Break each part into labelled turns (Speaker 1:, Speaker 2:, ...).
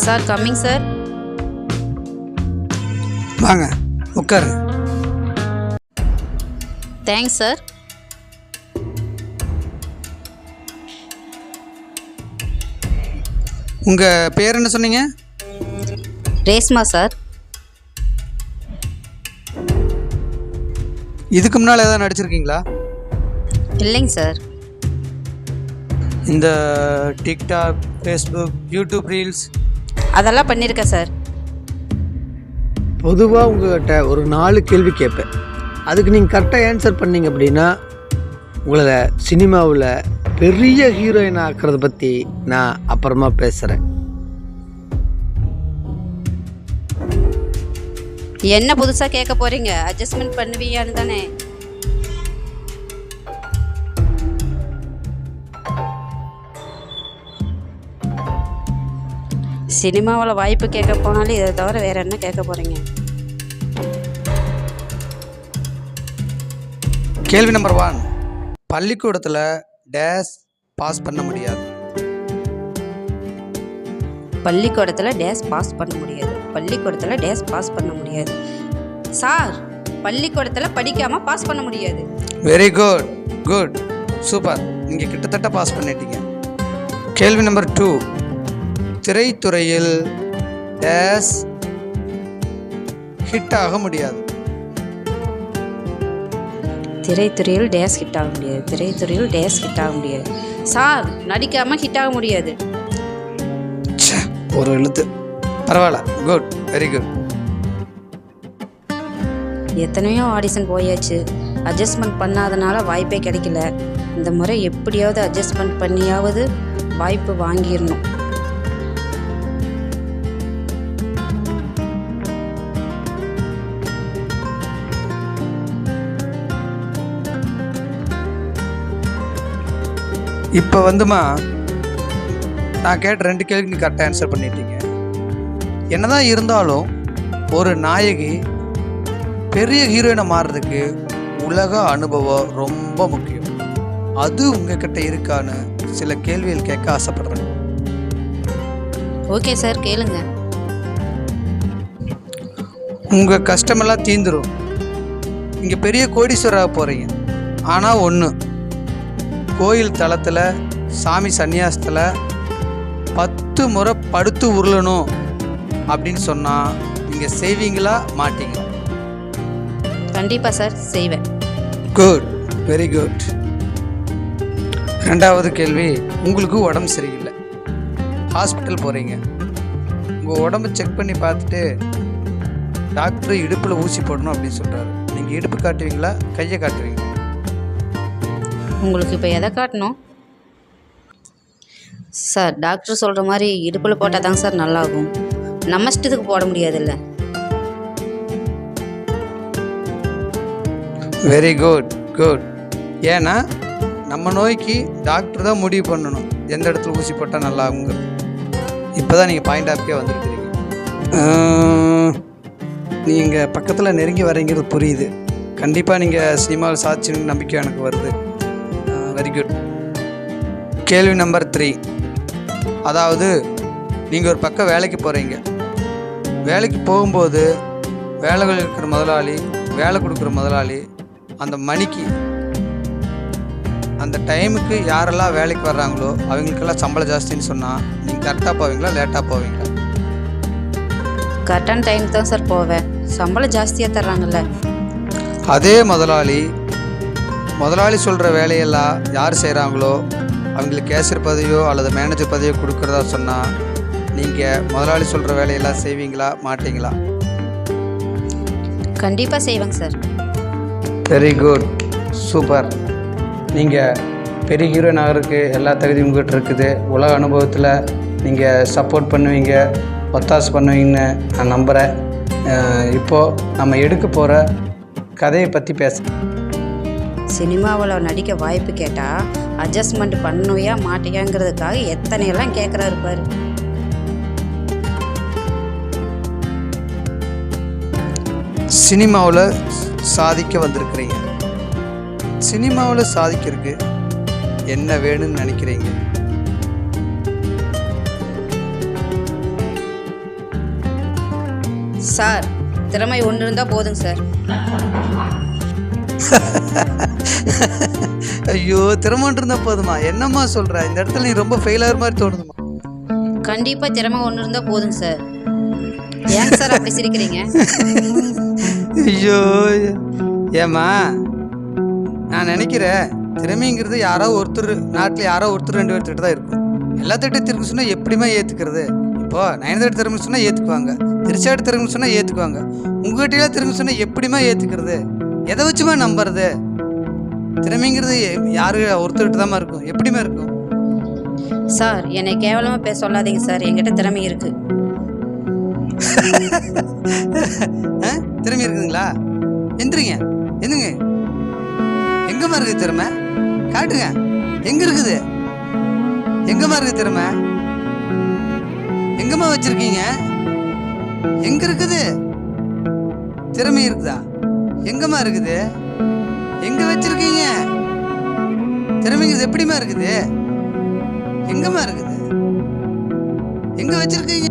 Speaker 1: Sir coming sir
Speaker 2: வாங்க உட்காருங்க
Speaker 1: thanks sir
Speaker 2: உங்கள் பேர் என்ன சொன்னீங்க?
Speaker 1: ரேஸ்மா சார்
Speaker 2: இதுக்கு முன்னால் ஏதாவது நடிச்சிருக்கீங்களா?
Speaker 1: இல்லைங்க சார்
Speaker 2: இந்த டிக்டாக் ஃபேஸ்புக் யூடியூப் ரீல்ஸ்
Speaker 1: அதெல்லாம் பண்ணியிருக்கேன் சார்.
Speaker 3: பொதுவாக உங்கள்கிட்ட ஒரு நாலு கேள்வி கேட்பேன். அதுக்கு நீங்கள் கரெக்டாக ஆன்சர் பண்ணீங்க அப்படின்னா உங்களை சினிமாவில் பெரிய ஹீரோயின் ஆக்கிறத பற்றி நான் அப்புறமா பேசுகிறேன்
Speaker 1: என்ன புதுசாக கேட்க போகிறீங்க அட்ஜஸ்ட்மெண்ட் பண்ணுவீங்கன்னு தானே. சினிமாவில் வாய்ப்பு கேட்க போனாலும் இதை தவிர வேற என்ன கேட்க போகிறீங்க
Speaker 2: கேள்வி நம்பர் ஒன் பள்ளிக்கூடத்தில் டேஸ் பாஸ் பண்ண முடியாது.
Speaker 1: பள்ளிக்கூடத்தில் டேஸ் பாஸ் பண்ண முடியாது. பள்ளிக்கூடத்தில் டேஸ் பாஸ் பண்ண முடியாது. சார் பள்ளிக்கூடத்தில் படிக்காமல் பாஸ் பண்ண முடியாது.
Speaker 2: வெரி குட் குட் சூப்பர் நீங்கள் கிட்டத்தட்ட பாஸ் பண்ணிட்டீங்க. கேள்வி நம்பர் டூ திரைத்துறையில் டேஸ் ஹிட் ஆக முடியாது.
Speaker 1: திரைத்துறையில் டேஸ் ஹிட் ஆக முடியாது. திரைத்துறையில் டேஸ் ஹிட் ஆக முடியாது. சார் நடிக்காமல் ஹிட் ஆக முடியாது.
Speaker 2: ஒரு எழுத்து. பரவாயில்ல. குட் வெரி குட்
Speaker 1: எத்தனையோ ஆடிஷன் போயாச்சு. அட்ஜஸ்ட்மெண்ட் பண்ணாதனால வாய்ப்பே கிடைக்கல. இந்த முறை எப்படியாவது அட்ஜஸ்ட்மெண்ட் பண்ணியாவது வாய்ப்பு வாங்கிடணும்.
Speaker 2: இப்போ வந்துமா நான் கேட்ட ரெண்டு கேள்விக்கு நீ கரெக்டாக ஆன்சர் பண்ணிட்டீங்க. என்னதான் இருந்தாலும் ஒரு நாயகி பெரிய ஹீரோயினை மாறுறதுக்கு உலக அனுபவம் ரொம்ப முக்கியம். அது உங்ககிட்ட இருக்கான்னு சில கேள்விகள் கேட்க ஆசைப்படுறேன்.
Speaker 1: ஓகே சார் கேளுங்க.
Speaker 2: உங்கள் கஷ்டமெல்லாம் தீந்துரும். இங்கே பெரிய கோடீஸ்வராக போகிறீங்க ஆனால் ஒன்று கோயில் தளத்தில் சாமி சந்நியாசத்தில் பத்து முறை படுத்து உருளணும் அப்படின்னு சொன்னால் நீங்கள் செய்வீங்களா மாட்டீங்களா?
Speaker 1: கண்டிப்பாக சார் செய்வேன்.
Speaker 2: குட் வெரி குட் ரெண்டாவது கேள்வி உங்களுக்கு உடம்பு சரியில்லை. ஹாஸ்பிட்டல் போகிறீங்க உங்கள் உடம்பு செக் பண்ணி பார்த்துட்டு டாக்டர் இடுப்பில் ஊசி போடணும் அப்படின்னு சொல்கிறாரு நீங்கள் இடுப்பு காட்டுவீங்களா? கையை காட்டுவீங்களா?
Speaker 1: உங்களுக்கு இப்போ எதை காட்டணும்? சார் டாக்டர் சொல்கிற மாதிரி இடுப்பில் போட்டால் தாங்க சார் நல்லாகும். நம்ம இஷ்டத்துக்கு போட முடியாதுல்ல.
Speaker 2: வெரி குட் குட் ஏன்னா நம்ம நோய்க்கு டாக்டர் தான் முடிவு பண்ணணும். எந்த இடத்துல ஊசி போட்டால் நல்லா இப்போ தான் நீங்கள் பாயிண்ட் ஆஃப்கே வந்துருக்கிறீங்க. நீங்கள் பக்கத்தில் நெருங்கி வரீங்கிறது புரியுது. கண்டிப்பாக நீங்கள் சினிமாவில் சாட்சின்னு நம்பிக்கை எனக்கு வருது. வெரி குட் கேள்வி நம்பர் த்ரீ அதாவது நீங்கள் ஒரு பக்கம் வேலைக்கு போகிறீங்க வேலைக்கு போகும்போது வேலைகள் இருக்கிற முதலாளி வேலை கொடுக்குற முதலாளி அந்த மணிக்கு அந்த டைமுக்கு யாரெல்லாம் வேலைக்கு வர்றாங்களோ அவங்களுக்கெல்லாம் சம்பளம் ஜாஸ்தின்னு சொன்னால் நீங்கள் கரெக்டாக போவீங்களா லேட்டாக போவீங்களா?
Speaker 1: கரெக்டான டைம் தான் சார் போவேன். சம்பளம் ஜாஸ்தியாக தர்றாங்கல்ல.
Speaker 2: அதே முதலாளி முதலாளி சொல்கிற வேலையெல்லாம் யார் செய்கிறாங்களோ அவங்களுக்கு கேஷியர் பதவியோ அல்லது மேனேஜர் பதவியோ கொடுக்குறதா சொன்னால் நீங்கள் முதலாளி சொல்கிற வேலையெல்லாம் செய்வீங்களா மாட்டீங்களா?
Speaker 1: கண்டிப்பாக செய்வேங்க சார்.
Speaker 2: வெரி குட் சூப்பர் நீங்கள் பெரிய ஹீரோயின் ஆகிறதுக்கு எல்லா தகுதியும் உங்கள்கிட்ட இருக்குது. உலக அனுபவத்தில் நீங்கள் சப்போர்ட் பண்ணுவீங்க ஒத்தாசை பண்ணுவீங்கன்னு நான் நம்புகிறேன் இப்போது நம்ம எடுக்க போகிற கதையை பற்றி பேச
Speaker 1: சினிமாவில் நடிக்க வாய்ப்பு கேட்டால் அட்ஜஸ்ட்மெண்ட் பண்ணுவியா மாட்டியாங்கிறதுக்காக எத்தனையெல்லாம் கேட்குறாரு பாரு.
Speaker 2: சினிமாவில் சாதிக்க வந்திருக்கிறீங்க. சினிமாவில் சாதிக்கிறதுக்கு என்ன வேணும்னு நினைக்கிறீங்க?
Speaker 1: சார் திறமை ஒன்று இருந்தால் போதுங்க சார்.
Speaker 2: ஐயோ திறமன் இருந்தால் போதுமா? என்னம்மா சொல்கிற இந்த இடத்துல நீ ரொம்ப ஃபெயில் ஆகிற மாதிரி தோணுதுமா?
Speaker 1: கண்டிப்பாக திறமை ஒன்று இருந்தால் போதுங்க சார் ஏங்க சார் அப்படி சிரிக்கிறீங்க?
Speaker 2: ஐயோ ஏம்மா நான் நினைக்கிறேன் திறமைங்கிறது யாரோ ஒருத்தர் நாட்டில் யாரோ ஒருத்தர் ரெண்டு பேர்த்துக்கிட்ட தான் இருக்கும். எல்லாத்திட்ட திறமை சொன்னால் எப்படிமா ஏற்றுக்கிறது இப்போ நயனதாட்டு திறமை சொன்னால் ஏற்றுக்குவாங்க திருச்சாட்டு திறமை சொன்னால் ஏற்றுக்குவாங்க உங்ககிட்டலாம் திறமை சொன்னால் எப்படிமா ஏற்றுக்கிறது எதை வச்சுமா நம்புறது? திறமைங்கிறது யாரு ஒருத்தர்கிட்ட தான் இருக்கும். எப்படிமா இருக்கும்?
Speaker 1: சார் என்னை கேவலமாக பேச சொல்லாதீங்க சார். என்கிட்ட திறமை இருக்குது
Speaker 2: ஆ? திறமை இருக்குதுங்களா? எந்திரிங்க. எந்துங்க எங்கம்மா இருக்குது திறமை? காட்டுங்க. எங்க இருக்குது? எங்கம்மா இருக்குது திறமை? எங்கம்மா வச்சிருக்கீங்க? எங்க இருக்குது? திறமை இருக்குதா? எங்கம்மா இருக்குது? எங்க வச்சிருக்கீங்க? திறமைங்கிறது எப்படிம்மா இருக்குது? எங்கம்மா இருக்குது? எங்க வச்சிருக்கீங்க?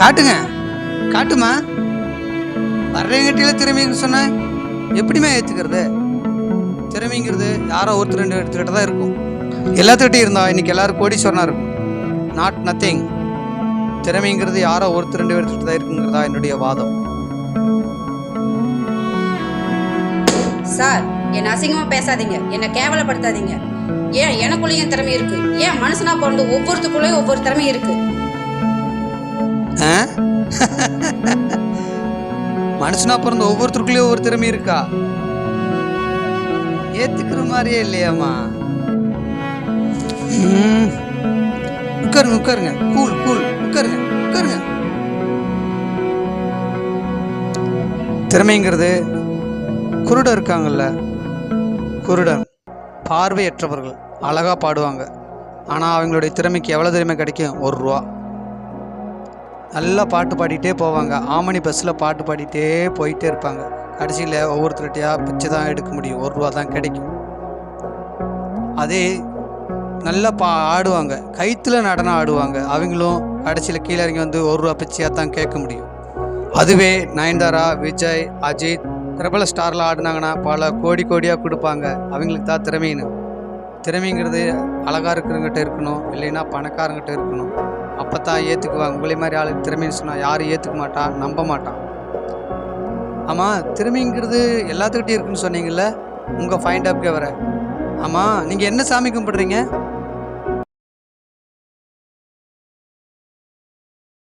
Speaker 2: காட்டுங்க. காட்டுமா? வர்றவங்கிட்ட திறமைன்னு சொன்ன எப்படிம்மா ஏற்றுக்கிறது திறமைங்கிறது யாரோ ஒருத்தர் ரெண்டு எடுத்துக்கிட்ட தான் இருக்கும். எல்லாத்துக்கிட்டையும் இருந்தா இன்னைக்கு எல்லாரும் கோடீஸ்வரனா இருக்கும். நாட் நத்திங் திறமைங்கிறது யாரோ ஒருத்தர் ரெண்டு எடுத்துக்கிட்டு தான் இருக்குங்கிறதா என்னுடைய வாதம்.
Speaker 1: சார் என்னை அசிங்கமாக பேசாதீங்க. என்னை கேவலப்படுத்தாதீங்க. ஏன் எனக்குள்ளேயும் திறமை இருக்கு? ஏன் மனுஷனா பிறந்து ஒவ்வொருத்துக்குள்ளேயும் ஒவ்வொரு திறமை இருக்கு?
Speaker 2: மனுஷனா பிறந்த ஒவ்வொருத்தருக்குள்ளேயும் ஒவ்வொரு திறமை இருக்கா? ஏத்துக்கிற மாதிரியே இல்லையாம்மா. உட்காருங்க உட்காருங்க. Cool cool. உட்காருங்க உட்காருங்க. திறமைங்கிறது குருடர் இருக்காங்கல்ல. குருடன். பார்வையற்றவர்கள். அழகாக பாடுவாங்க. ஆனால் அவங்களுடைய திறமைக்கு எவ்வளோ திறமை கிடைக்கும்? ஒரு ரூபா. நல்லா பாட்டு பாடிட்டே போவாங்க. ஆமணி பஸ்ஸில் பாட்டு பாடிட்டே போயிட்டே இருப்பாங்க. கடைசியில் ஒவ்வொருத்தருகிட்டையாக பிச்சை தான் எடுக்க முடியும். ஒரு ரூபா தான் கிடைக்கும். அதே நல்லா பா ஆடுவாங்க. கைத்தில் நடனம் ஆடுவாங்க. அவங்களும் கடைசியில் கீழே இறங்கி வந்து ஒரு ரூபா பிச்சையாக தான் கேட்க முடியும். அதுவே நயன்தாரா விஜய் அஜித் பிரபல ஸ்டாரில் ஆடினாங்கன்னா பல கோடி கோடியாக கொடுப்பாங்க. அவங்களுக்கு தான் திறமைன்னு. திறமைங்கிறது அழகாக இருக்கிறவங்ககிட்ட இருக்கணும் இல்லைன்னா பணக்காரங்கிட்ட இருக்கணும். அப்போ தான் ஏற்றுக்குவாங்க உங்களை மாதிரி ஆளுக்கு திறமைன்னு சொன்னால் யாரும் ஏற்றுக்க மாட்டான் நம்ப மாட்டான் ஆமாம் திறமைங்கிறது எல்லாத்துக்கிட்டையும் இருக்குன்னு சொன்னீங்கல்ல? உங்கள் ஃபைண்ட் அப்கே வர. ஆமாம் நீங்கள் என்ன சாமி கும்பிடுறீங்க?